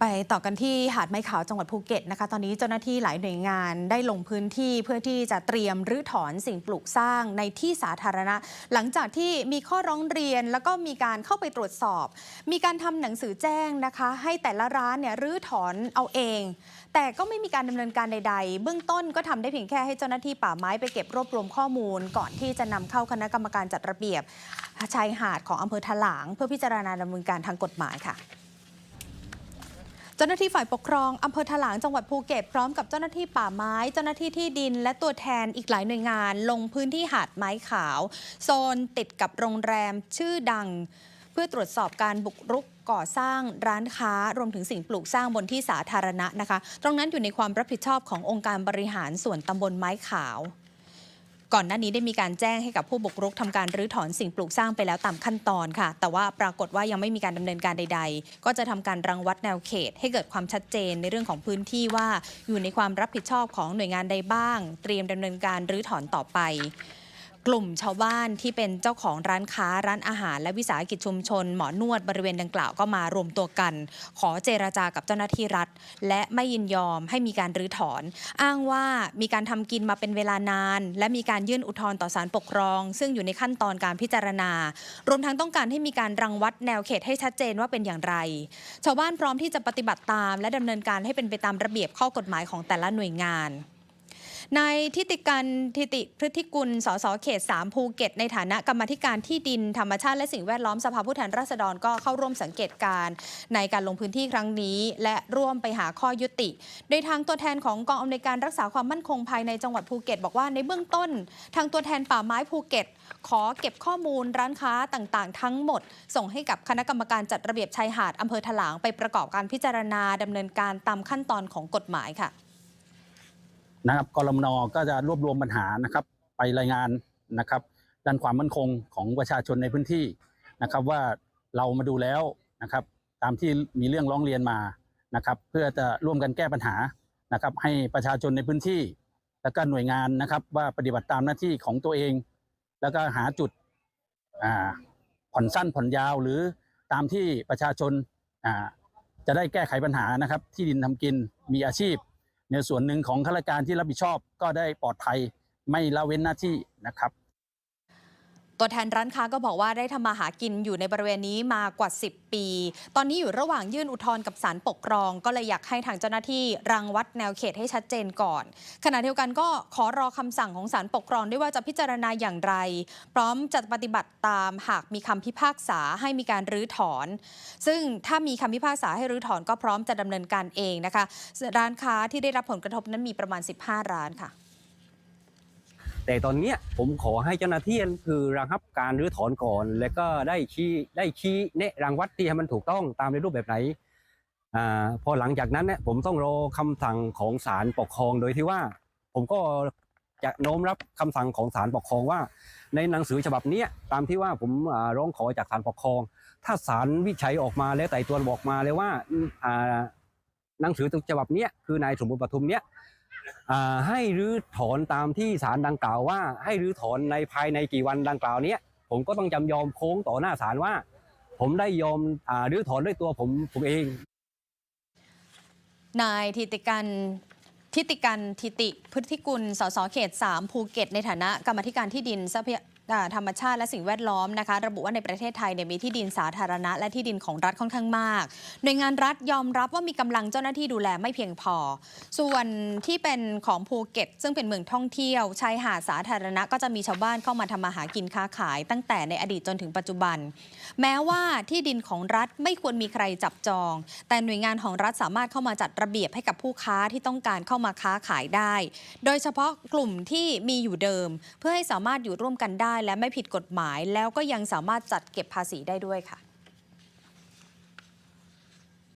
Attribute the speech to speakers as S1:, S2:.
S1: ไปต่อกันที่หาดไม้ขาวจังหวัดภูเก็ตนะคะ ตอนนี้เจ้าหน้าที่หลายหน่วยงานได้ลงพื้นที่เพื่อที่จะเตรียมรื้อถอนสิ่งปลูกสร้างในที่สาธารณะ หลังจากที่มีข้อร้องเรียนแล้วก็มีการเข้าไปตรวจสอบ มีการทำหนังสือแจ้งนะคะ ให้แต่ละร้านเนี่ยรื้อถอนเอาเอง แต่ก็ไม่มีการดำเนินการใด ๆ เบื้องต้นก็ทำได้เพียงแค่ให้เจ้าหน้าที่ป่าไม้ไปเก็บรวบรวมข้อมูล ก่อนที่จะนำเข้าคณะกรรมการจัดระเบียบชายหาดของอำเภอถลาง เพื่อพิจารณาดำเนินการทางกฎหมายค่ะ เจ้าหน้าที่ฝ่ายปกครองอำเภอถลางจังหวัดภูเก็ตพร้อมกับเจ้าหน้าที่ป่าไม้ เจ้าหน้าที่ที่ดิน และตัวแทนอีกหลายหน่วยงาน ลงพื้นที่หาดไม้ขาว โซนติดกับโรงแรมชื่อดัง เพื่อตรวจสอบการบุกรุกก่อสร้างร้านค้ารวมถึงสิ่งปลูกสร้างบนที่สาธารณะนะคะ ตรงนั้นอยู่ในความรับผิดชอบขององค์การบริหารส่วนตำบลไม้ขาว ก่อนหน้านี้ได้มีการแจ้งให้กับผู้บุกรุกทำการรื้อถอนสิ่งปลูกสร้างไปแล้วตามขั้นตอนค่ะ แต่ว่าปรากฏว่ายังไม่มีการดำเนินการใด ๆ ก็จะทำการรังวัดแนวเขต ให้เกิดความชัดเจนในเรื่องของพื้นที่ว่าอยู่ในความรับผิดชอบของหน่วยงานใดบ้าง เตรียมดำเนินการรื้อถอนต่อไป กลุ่มชาวบ้านที่เป็นเจ้าของร้านค้าร้านอาหาร และวิสาหกิจชุมชน หมอนวดบริเวณดังกล่าวก็มารวมตัวกัน ขอเจราจากับเจ้าหน้าที่รัฐ และไม่ยินยอมให้มีการรื้อถอน อ้างว่ามีการทำกินมาเป็นเวลานาน และมีการยื่นอุทธรณ์ต่อศาลปกครอง ซึ่งอยู่ในขั้นตอนการพิจารณา รวมทั้งต้องการให้มีการรังวัดแนวเขตให้ชัดเจนว่าเป็นอย่างไร ชาวบ้านพร้อมที่จะปฏิบัติตาม และดำเนินการให้เป็นไปตามระเบียบข้อกฎหมายของแต่ละหน่วยงาน นายทิติกันทิติพฤติกุล สสเขต 3 ภูเก็ต ในฐานะกรรมธิการที่ดินธรรมชาติและสิ่งแวดล้อมสภาผู้แทนราษฎรก็เข้าร่วมสังเกตการณ์ในการลงพื้นที่ครั้งนี้ และร่วมไปหาข้อยุติ โดยทางตัวแทนของกองอำนวยการรักษาความมั่นคงภายในจังหวัดภูเก็ต บอกว่าในเบื้องต้น ทางตัวแทนป่าไม้ภูเก็ต ขอเก็บข้อมูลร้านค้าต่างๆ ทั้งหมด ส่งให้กับคณะกรรมการจัดระเบียบชายหาดอำเภอถลางไปประกอบการพิจารณาดำเนินการตามขั้นตอนของกฎหมายค่ะ
S2: นะครับกรมนก็จะรวบรวมปัญหานะครับ ไปรายงานนะครับ ด้านความมั่นคงของประชาชนในพื้นที่นะครับ ว่าเรามาดูแล้วนะครับ ตามที่มีเรื่องร้องเรียนมานะครับ เพื่อจะร่วมกันแก้ปัญหานะครับ ให้ประชาชนในพื้นที่ แล้วก็หน่วยงานนะครับ ว่าปฏิบัติตามหน้าที่ของตัวเอง แล้วก็หาจุดผ่อนสั้นผ่อนยาวหรือตามที่ประชาชนจะได้แก้ไขปัญหานะครับ ที่ดินทำกินมีอาชีพ ในส่วนหนึ่งของข้าราชการที่รับผิดชอบก็ได้ปลอดภัยไม่ละเว้นหน้าที่นะครับ
S1: ตัวแทนร้านค้าก็บอกว่าได้ทำมาหากินอยู่ในบริเวณนี้มากว่า 10 ปี ตอนนี้อยู่ระหว่างยื่นอุทธรณ์กับศาลปกครอง ก็เลยอยากให้ทางเจ้าหน้าที่รังวัดแนวเขตให้ชัดเจนก่อน ขณะเดียวกันก็ขอรอคำสั่งของศาลปกครองด้วยว่าจะพิจารณาอย่างไร พร้อมจะปฏิบัติตามหากมีคำพิพากษาให้มีการรื้อถอน ซึ่งถ้ามีคำพิพากษาให้รื้อถอนก็พร้อมจะดำเนินการเองนะคะ ร้านค้าที่ได้รับผลกระทบนั้นมีประมาณ 15 ร้านค่ะ
S3: แต่ตอนเนี้ยผมขอให้เจ้าหน้าที่คือระงับการรื้อถอนก่อน แล้วก็ได้ชี้ได้ชี้แนะรังวัดที่ให้มันถูกต้องตามในรูปแบบไหนอ่าพอหลังจากนั้นเนี่ยผมต้องรอคำสั่งของศาลปกครองโดยที่ว่า ผมก็จะโน้มรับคำสั่งของศาลปกครองว่า ในหนังสือฉบับเนี้ยตามที่ว่าผมอ่าร้องขอจากศาลปกครอง ถ้าศาลวิจัยออกมาแล้วไต่ตวนบอกมาเลยว่าอ่าหนังสือฉบับเนี้ยคือนายสมบูรณ์ปทุมเนี้ย ให้รื้อถอนตามที่ศาลดังกล่าวว่า ให้รื้อถอนในภายในกี่วันดังกล่าวนี้ผมก็ต้องจำยอมโค้งต่อหน้าศาลว่า ผมได้ยอมอรื้อถอนด้วยตัวผมผมเอง
S1: นายทิติกันทิติกันทิติพฤติกุลสสเขต 3 ภูเก็ต ในฐานะกรรมธิการที่ดินทรัพยอ่ ธรรมชาติและสิ่งแวดล้อมนะคะ ระบุว่าในประเทศไทยเนี่ยมีที่ดินสาธารณะ และที่ดินของรัฐค่อนข้างมากหน่วยงานรัฐยอมรับว่ามีกำลังเจ้าหน้าที่ดูแลไม่เพียงพอ ส่วนที่เป็นของภูเก็ต ซึ่งเป็นเมืองท่องเที่ยวชายหาดสาธารณะก็จะมีชาวบ้านเข้ามาทำมาหากินค้าขาย ตั้งแต่ในอดีตจนถึงปัจจุบัน แม้ว่าที่ดินของรัฐไม่ควรมีใครจับจอง แต่หน่วยงานของรัฐสามารถเข้ามาจัดระเบียบให้กับผู้ค้าที่ต้องการเข้ามาค้าขายได้ โดยเฉพาะกลุ่มที่มีอยู่เดิม เพื่อให้สามารถอยู่ร่วมกันได้และไม่ผิดกฎหมาย แล้วก็ยังสามารถจัดเก็บภาษีได้ด้วยค่ะ